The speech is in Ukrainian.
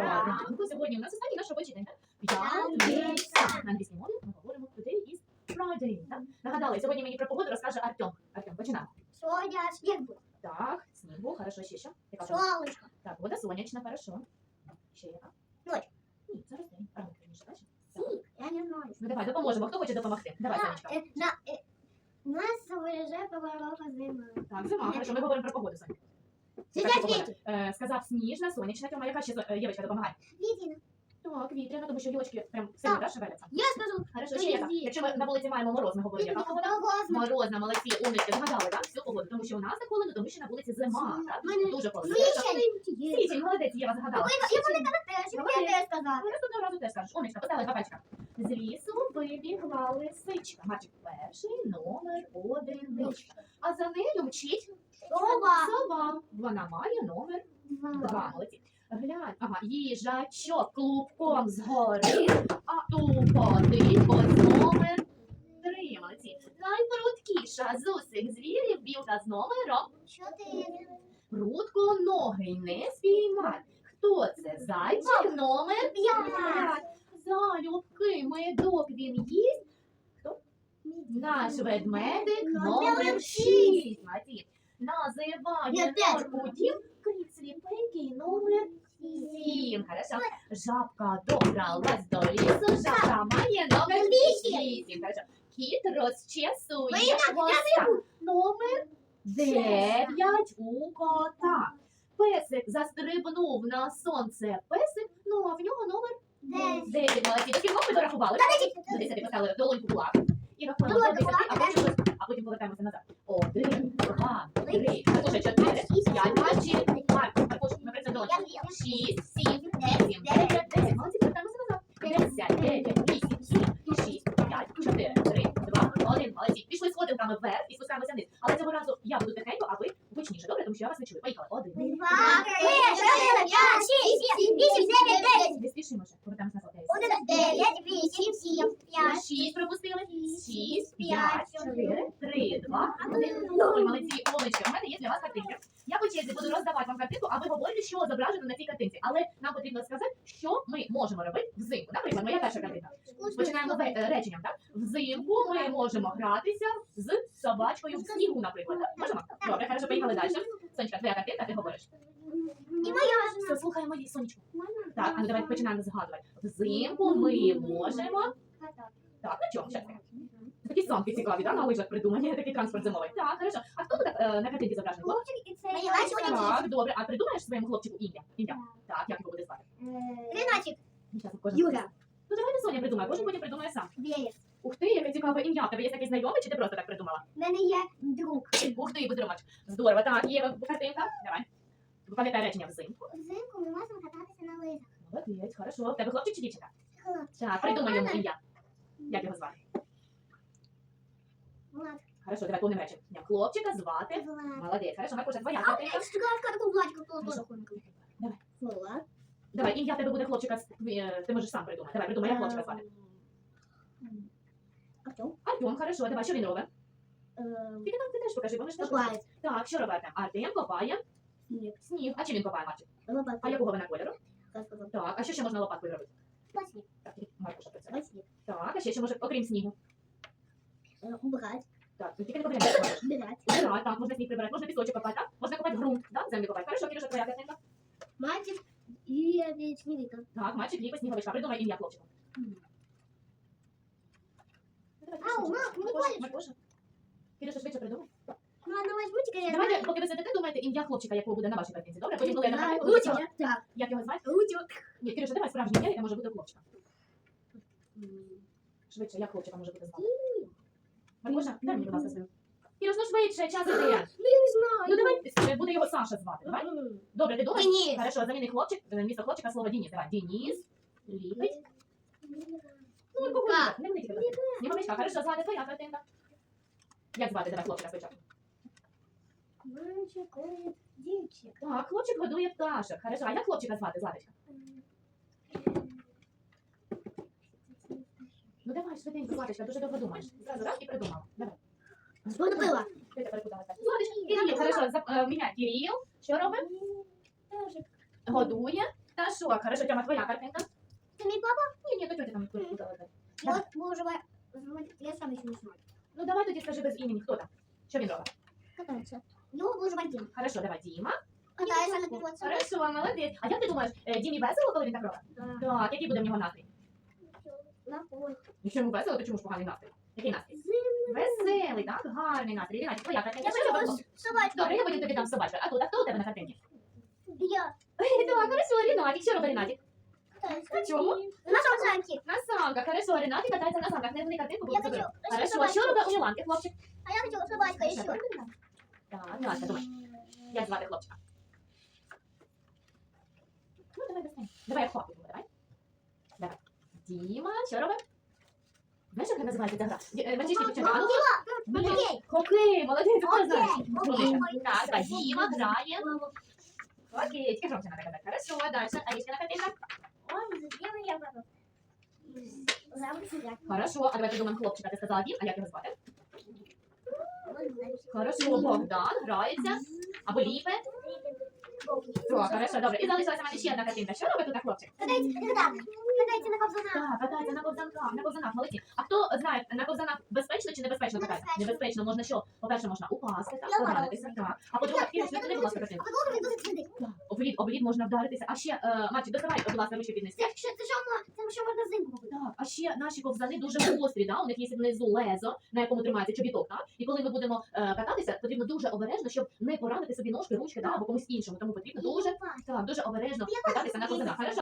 ранку. Сьогодні у нас останній наш робочий день. так? П'ятниця. На англійській мові ми говоримо today is Friday. Так? Нагадали, сьогодні мені про погоду розкаже Артем. Артем, починаємо. Сегодня снег будет. Так, снігу, хорошо, ще що? Яка погода? Солнышко. Так, вода сонячна, хорошо. Ще яка? Ночь. Ні, зараз день. Ранок, раніше, бачиш? Снег. Я не знаю. Ну давай, допоможемо. Хто хоче допомогти? Давай, Да, Сонечка. э, на, э, нас вырежет поворота зима. Так, зима, хорошо, ми говоримо про погоду, Соня. Сейчас Яка Э. Сказав сніжна, сонячна, Тьома, яка ще Євочка допомагай. Видно. Так, вітряна, тому що гілочки прям сильно да, шевеляться. Я скажу. Хорошо, ще яка? Якщо ми на вулиці маємо мороз, ми говоримо, яка погода? Морозна, молодці, умнички, згадали, так, всю погоду, тому що у нас холодно, тому що на вулиці зима, так? Дуже холодно. Свечень. Січень, молодець, Єва згадала. Я пам'ятаю теж, Давай. я теж сказала. Ну, Наступного разу теж скажеш. Умничка, поставили два пальчика. З лісу вибігла лисичка. Мальчик перший, номер одиничка. А за нею мчить Сова. сова. Вона має номер два. Молодці. Глянь, ага, їжачок клубком згори, а тупотить ось номер три. Молодці. Найпруткіша з усіх звірів білка з номером Чотири. Прутконогий не спіймай. Хто це? Зайчик номер п'ять. Залюбки медок він їсть. Наш ведмедик номер шість. Називає крик сліпенький номер сім. Хорошо. Жабка добралась до лісу. Жабка має номер вісім. Хорошо. Кіт розчесує хвоста. Номер дев'ять у кота. Песик застрибнув на сонце. Песик, ну а в нього номер. Дев'ять. Молодці. Такі ми дорахували. До десяти поставили долоньку в. І рахуємо до десяти, а потім, а потім повертаємося назад. Один, два, три, також чотири, п'ять, Марк, також працюємо долоньку. Шість, Молодці. Пішли сходинками вверх і спускаємося вниз. Але цього разу я буду тихенько, а ви гучніше. Добре? Тому що я вас не чую. Поїхали. Один. Два, три, чотири, п'ять, шість, сім, вісім, дев'ять. Не спішимо ще. Повертаємось. Десять. Один, дев'ять, вісім, сім, п'ять. Шість пропустили. Шість, п'ять, чотири, три, два, один. Молодці, Олечка, У мене є для вас картинка. Черзі буду роздавати вам картинку, а ви говорите, що зображено на цій картинці. Але нам потрібно сказати, що ми можемо робити взимку. Наприклад, моя перша картинка. Починаємо з е, реченням, так? Взимку ми можемо гратися з собачкою в снігу, наприклад. Так? Можемо? Добре, хорошо, поїхали далі. Сонечка, твоя картинка, ти говориш. І моя Все, слухаємо її, сонечку. Так, а ну давай починаємо згадувати. Взимку ми можемо. Так, на чому? Щас. Такі самки цікаві, так? На лижах придумані, такий транспорт зимовий. Так, хорошо. А хто тут е, на картинці зображений? Хлопчик? Моя Ласька Так, добре. А придумаєш своєму хлопчику ім'я? Ім'я. Так, як його буде звати? Ренатик. Ну, щас кожен Юра. Ну давайте Соня придумає, кожен потім придумає сам. Веєр. Ух ти, яке цікаве ім'я. В Тебе є такий знайомий, чи ти просто так придумала? В мене є друг. Ух ти, Будромач. Здорово. Так, є картинка. Давай. Пам'ятай речення взимку. Взимку ми можемо кататися на лижах. Молодець, хорошо. В тебе хлопчик чи дівчинка? Хлопці. Так, придумай йому ім'я. Як його звати? Влад. Хорошо, давай повним реченням. Хлопчика звати. Влад. Молодець, хорошо, Маркуша, твоя А картинка. я шоколадка таку Владика Хорошо. тоже. Давай. Влад. Давай, ім'я в тебе буде хлопчика, з- е, ти можеш сам придумати. Давай, придумай, як хлопчика звати. Артем. Артем, хорошо, давай, що він робить? Ем, Тільки нам ти теж покажи, бо ми ж теж Копає. Так, що робить Артем? Артем копає Сніг. сніг. А чим він копає, Марчик? Лопатка. А якого вона кольору? Казка. Так, а що ще можна лопаткою робити? Сніг. Так, Маркуша працює. Сніг. Так, а ще що може, окрім снігу? Е, Убирать. Так, ну тільки не потрібно. Так, Убирать. так, можна сніг прибирати, можна пісочок копати, так? Можна копати ґрунт, так? Землю копати. Хорошо, Кірюша, твоя картинка. Мальчик і снігіка. Так, мальчик, ліпить сніговичка. Придумай ім'я хлопчику. хлопчика. Ау, мам, не Маркуша, болить? Маркуша. Швидше придумай. Ну, а на возьмутика я Давайте, поки ви сидите, думайте ім'я хлопчика, якого буде на вашій картинці. Добре? Потім, коли я на знаю. картинку, Лучик. буду Так. як його звати? Лучик. Ні, Кірюша, давай справжнє ім'я, яке може бути у хлопчика. Швидше, як хлопчика може бути звати? Маркуша, дай мені, будь ласка, свою. Кірюш, ну швидше, час іде. Ну, я не знаю. Ну давай, е, буде його Саша звати, давай. Добре, ти думаєш? Денис. Хорошо, заміни хлопчик, е, вмісто хлопчика слово Денис. Давай, Денис, ліпить. Ну, Так. ліпить? Не мені тільки так. Сніговичка, хорошо, звати твоя картинка. Як звати давай хлопчика спочатку? Мальчик, дівчик. Так, хлопчик годує пташок. Хорошо, а як хлопчика звати, Златочка? Ну давай, швиденько, Златочка, дуже довго думаєш. Зразу раз і придумала. Давай. Було? Ти тепер куди? Златочка, Кирил, хорошо, зап- е, міняй. Кирил, що робить? Годує Та що, хорошо, Тьома, твоя картинка? Це мій папа? Ні, ні, то тьотя там Мгм. кудала. Вот, боже мой. Я сам еще не знаю. Ну давай тоді скажи без імені, хто там? Що він робить? Катается. Ну, боже мой, Дим. Хорошо, давай, Діма. Катается на пилотце. Хорошо, молодець. А як ти думаєш, е, Дімі весело, коли він так робить? Так, який буде в нього настрій? На. Якщо йому весело, то чому ж поганий настрій? Який настрій? Веселий, так? Гарний настрій. Рінатік, твоя картинка. Я Що робить? собачку. Добре, я потім тобі дам собачку. А тут, а хто у тебе на картинці? Я. Так, хорошо, Рінатік. Що робить Рінатік? Катается. Чому? На самом. На санках. Хорошо, Рінатік катається на санках. Не вони картинку, бо Я хочу Хорошо, а що робить у Міланки, хлопчик? А я хочу собачка Ще еще. картинка? Так, Міланка, думай. Як звати хлопчика? Ну, давай неї. Давай хлопчик, давай. Давай. Діма, що робить? Знаєш, як вона називається ця гра? Е, Мальчишки, дівчата, а ну Блін, Окей. Хокей, молодець, ти знаєш. Окей. Так, давай, Діма грає. Окей, тільки громче надо казати. Хорошо, дальше. Арічка на картинка. Он сделал я папа. Замок себя. Хорошо, а давай придумаємо хлопчика. Ти сказала Дім, а як його звати? Хорошо, Богдан грається. Або Ліпе. Так, хорошо, добре. І залишилася в мене ще одна картинка. Що робить тут хлопчик? Катайте, катайте. Катайте на ковзанах. Так, катається на ковзанках, на ковзанах, молодці. А хто знає, на ковзанах безпечно чи небезпечно кататися? Небезпечно. Небезпечно, можна що? По-перше, можна упасти, так, Я поранитися, так. А по-друге, Іриш, не будь ласка, А картинку. він. Облід, облід можна вдаритися. А ще, е, Марчик, доставай, будь ласка, ручки піднести. Це що, це що, мо- це що можна взимку побити? Так, а ще наші ковзани дуже гострі, да? у них є внизу лезо, на якому тримається чобіток, так? І коли ми будемо е, кататися, потрібно дуже обережно, щоб не поранити собі ножки, ручки, да? або комусь іншому. Тому потрібно дуже, так, дуже обережно кататися на ковзанах. Хорошо?